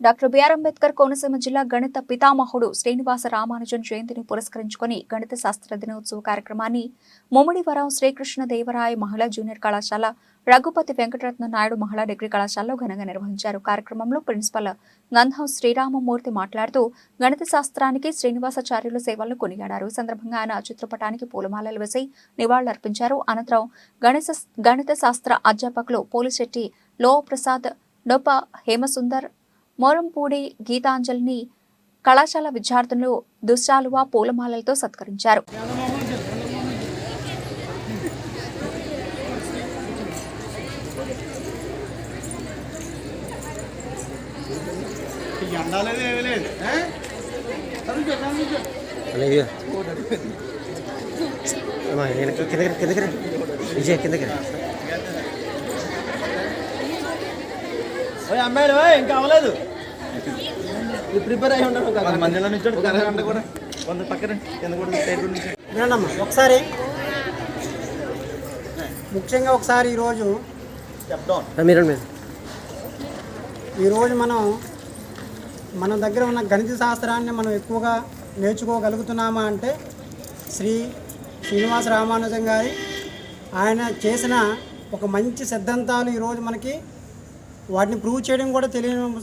Doctor BR Ambedkar Konaseema జిల్లా గణిత పితామహుడు శ్రీనివాస రామానుజన్ జయంతిని పురస్కరించుకొని గణిత శాస్త్ర దినోత్సవ కార్యక్రమాన్ని ముమ్మడివరం శ్రీకృష్ణ దేవరాయ మహిళా జూనియర్ కళాశాల రఘుపతి వెంకటరత్న నాయుడు మహిళా డిగ్రీ కళాశాలలో ఘనంగా నిర్వహించారు. కార్యక్రమంలో ప్రిన్సిపల్ గంధం శ్రీరామమూర్తి మాట్లాడుతూ గణిత శాస్త్రానికి శ్రీనివాసాచార్యుల సేవలను కొనియాడారు. ఈ సందర్భంగా ఆయన చిత్రపటానికి పూలమాలలు వేసి నివాళులర్పించారు. అనంతరం గణిత గణిత శాస్త్ర అధ్యాపకులు పోలిశెట్టి లో ప్రసాద్ డొప్ప హేమసుందర్ మోరంపూడి గీతాంజలిని కళాశాల విద్యార్థులు దుశ్శాలువా పూలమాలలతో సత్కరించారు. కిందకి కిందకి. విజయ్ కిందకి ఓయ్ అమ్మాయిలు ఇంకా అవ్వలేదు. ఇది ప్రిపేర్ అయి మందిలో నుంచి కూడా. వంద పక్కన వినండమ్మా ఒకసారి. ముఖ్యంగా ఒకసారి ఈరోజు ఈరోజు మనం మన దగ్గర ఉన్న గణిత శాస్త్రాన్ని మనం ఎక్కువగా నేర్చుకోగలుగుతున్నామా అంటే శ్రీ శ్రీనివాస రామానుజం గారి ఆయన చేసిన ఒక మంచి సిద్ధాంతాలు ఈరోజు మనకి వాటిని ప్రూవ్ చేయడం కూడా తెలియని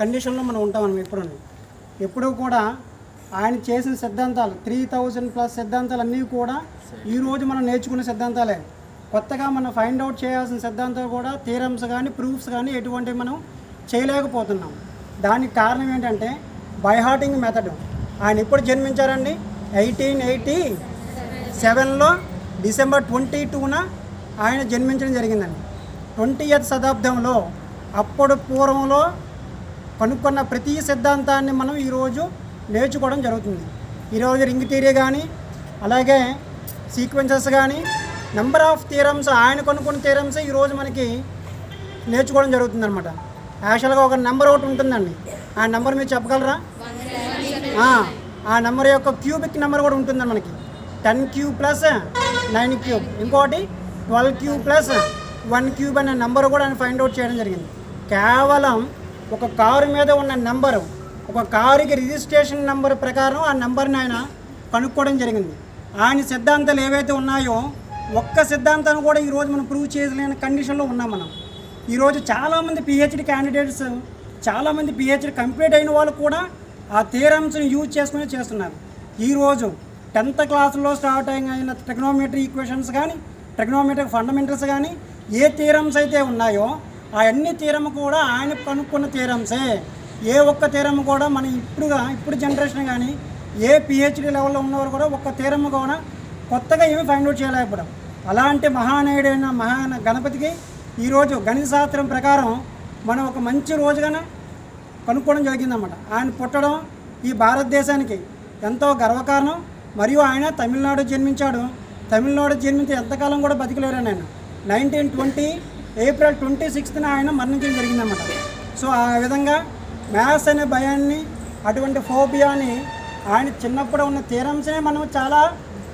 కండిషన్లో మనం ఉంటాం మనం ఎప్పుడు. ఎప్పుడూ కూడా ఆయన చేసిన సిద్ధాంతాలు త్రీ థౌజండ్ ప్లస్ సిద్ధాంతాలు అన్నీ కూడా ఈరోజు మనం నేర్చుకున్న సిద్ధాంతాలే. కొత్తగా మనం ఫైండ్ అవుట్ చేయాల్సిన సిద్ధాంతాలు కూడా థీరమ్స్ కానీ ప్రూఫ్స్ కానీ ఎటువంటివి మనం చేయలేకపోతున్నాం. దానికి కారణం ఏంటంటే బైహార్టింగ్ మెథడ్ ఆయన ఎప్పుడు జన్మించారండి? ఎయిటీన్ ఎయిటీ సెవెన్లో డిసెంబర్ ట్వంటీ టూన ఆయన జన్మించడం జరిగిందండి. ట్వంటీ శతాబ్దంలో అప్పుడు పూర్వంలో కనుక్కున్న ప్రతి సిద్ధాంతాన్ని మనం ఈరోజు నేర్చుకోవడం జరుగుతుంది. ఈరోజు రింగ్ థియరీ కానీ అలాగే సీక్వెన్సెస్ కానీ నెంబర్ ఆఫ్ థియరమ్స్ ఆయన కనుక్కున్న థియరమ్స్ ఈరోజు మనకి నేర్చుకోవడం జరుగుతుంది అనమాట యాక్చువల్గా ఒక నెంబర్ ఒకటి ఉంటుందండి. ఆ నెంబర్ మీరు చెప్పగలరా? ఆ, ఆ నెంబర్ యొక్క క్యూబిక్ నెంబర్ కూడా ఉంటుందండి మనకి. Ten cube plus nine cube. ఇంకోటి twelve cube plus one cube అనే నెంబర్ కూడా ఆయన ఫైండ్ అవుట్ చేయడం జరిగింది. కేవలం ఒక కారు మీద ఉన్న నెంబరు ఒక కారుకి రిజిస్ట్రేషన్ నెంబర్ ప్రకారం ఆ నెంబర్ని ఆయన కనుక్కోవడం జరిగింది. ఆయన సిద్ధాంతాలు ఏవైతే ఉన్నాయో ఒక్క సిద్ధాంతాన్ని కూడా ఈరోజు మనం ప్రూవ్ చేయలేని కండిషన్లో ఉన్నాం మనం. ఈరోజు చాలామంది పిహెచ్డి క్యాండిడేట్స్ చాలామంది పిహెచ్డి కంప్లీట్ అయిన వాళ్ళు కూడా ఆ థియరమ్స్ని యూజ్ చేసుకుని చేస్తున్నారు. ఈరోజు టెన్త్ క్లాస్లో స్టార్ట్ అయిన ట్రిగ్నోమెట్రీ ఈక్వేషన్స్ కానీ ట్రిగ్నోమెట్రిక్ ఫండమెంటల్స్ కానీ ఏ థియరమ్స్ అయితే ఉన్నాయో ఆ అన్ని కూడా ఆయన కనుక్కున్న థియరమ్సే ఏ ఒక్క తీరము కూడా మనం ఇప్పుడుగా ఇప్పుడు జనరేషన్ కానీ ఏ పిహెచ్డి లెవెల్లో ఉన్నవారు కూడా ఒక్క తీరము కూడా కొత్తగా ఏమి ఫైండ్ అవుట్ చేయలేకపోవడం. అలాంటి మహానాయుడైన మహా గణపతికి ఈరోజు గణిత శాస్త్రం ప్రకారం మనం ఒక మంచి రోజుగానే కనుక్కోవడం జరిగిందన్నమాట. ఆయన పుట్టడం ఈ భారతదేశానికి ఎంతో గర్వకారణం. మరియు ఆయన తమిళనాడు జన్మించాడు. తమిళనాడు జన్మించి ఎంతకాలం కూడా బతికలేరు ఆయన. నైన్టీన్ ట్వంటీ ఏప్రిల్ ట్వంటీ సిక్స్త్న ఆయన మరణించడం జరిగిందన్నమాట. సో ఆ విధంగా మ్యాథ్స్ అనే భయాన్ని అటువంటి ఫోబియాని ఆయన చిన్నప్పుడు ఉన్న థీరమ్స్నే మనం చాలా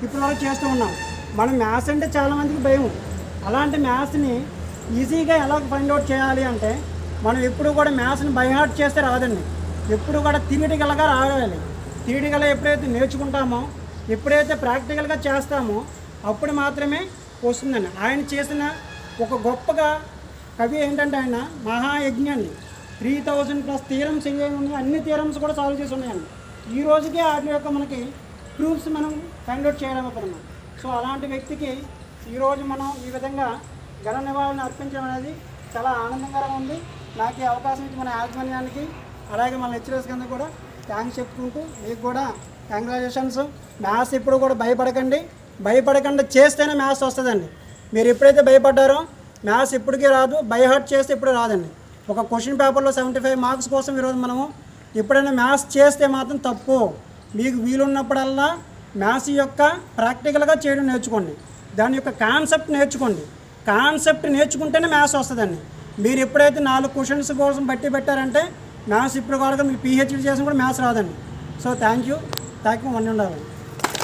ఇప్పుడు వరకు చేస్తూ ఉన్నాం. మనం మ్యాథ్స్ అంటే చాలామందికి భయం. అలాంటి మ్యాథ్స్ని ఈజీగా ఎలా ఫైండ్ అవుట్ చేయాలి అంటే మనం ఎప్పుడు కూడా మ్యాథ్స్ని బైహార్ట్ చేస్తే రాదండి. ఎప్పుడు కూడా థియరిటికల్గా రావాలి. థియరిటికల్గా ఎప్పుడైతే నేర్చుకుంటామో ఎప్పుడైతే ప్రాక్టికల్గా చేస్తామో అప్పుడు మాత్రమే వస్తుందండి. ఆయన చేసిన ఒక గొప్పగా కవి ఏంటంటే ఆయన మహాయజ్ఞాన్ని. త్రీ థౌజండ్ ప్లస్ థీరమ్స్ ఏమేమి అన్ని థీరమ్స్ కూడా సాల్వ్ చేసి ఉన్నాయండి. ఈ రోజుకే వాటి యొక్క మనకి ప్రూఫ్స్ మనం ఫైండ్ అవుట్ చేయలేకపోతున్నాం సో అలాంటి వ్యక్తికి ఈరోజు మనం ఈ విధంగా ఘన నివాళులను అర్పించడం అనేది చాలా ఆనందంగా ఉంది. నాకు ఈ అవకాశం ఇచ్చి మన యాజమాన్యానికి అలాగే మన లెక్చరర్స్ కింద కూడా థ్యాంక్స్ చెప్పుకుంటూ మీకు కూడా కంగ్రాచులేషన్స్ మ్యాథ్స్ ఇప్పుడు కూడా భయపడకండి. భయపడకుండా చేస్తేనే మ్యాథ్స్ వస్తుందండి. మీరు ఎప్పుడైతే భయపడ్డారో మ్యాథ్స్ ఇప్పటికీ రాదు బై హార్ట్ చేస్తే ఇప్పుడు రాదండి. ఒక క్వశ్చన్ పేపర్లో సెవెంటీ ఫైవ్ మార్క్స్ కోసం ఈరోజు మనము ఎప్పుడైనా మ్యాథ్స్ చేస్తే మాత్రం తప్పు. మీకు వీలున్నప్పుడల్లా మ్యాథ్స్ యొక్క ప్రాక్టికల్గా చేయడం నేర్చుకోండి. దాని యొక్క కాన్సెప్ట్ నేర్చుకోండి. కాన్సెప్ట్ నేర్చుకుంటేనే మ్యాథ్స్ వస్తుందండి. మీరు ఎప్పుడైతే నాలుగు క్వశ్చన్స్ కోసం బట్టి పెట్టారంటే మ్యాథ్స్ ఇప్పుడు కాదు మీరు పిహెచ్డీ చేసిన కూడా మ్యాథ్స్ రాదండి. So thank you. Thank you. One ఉండాలి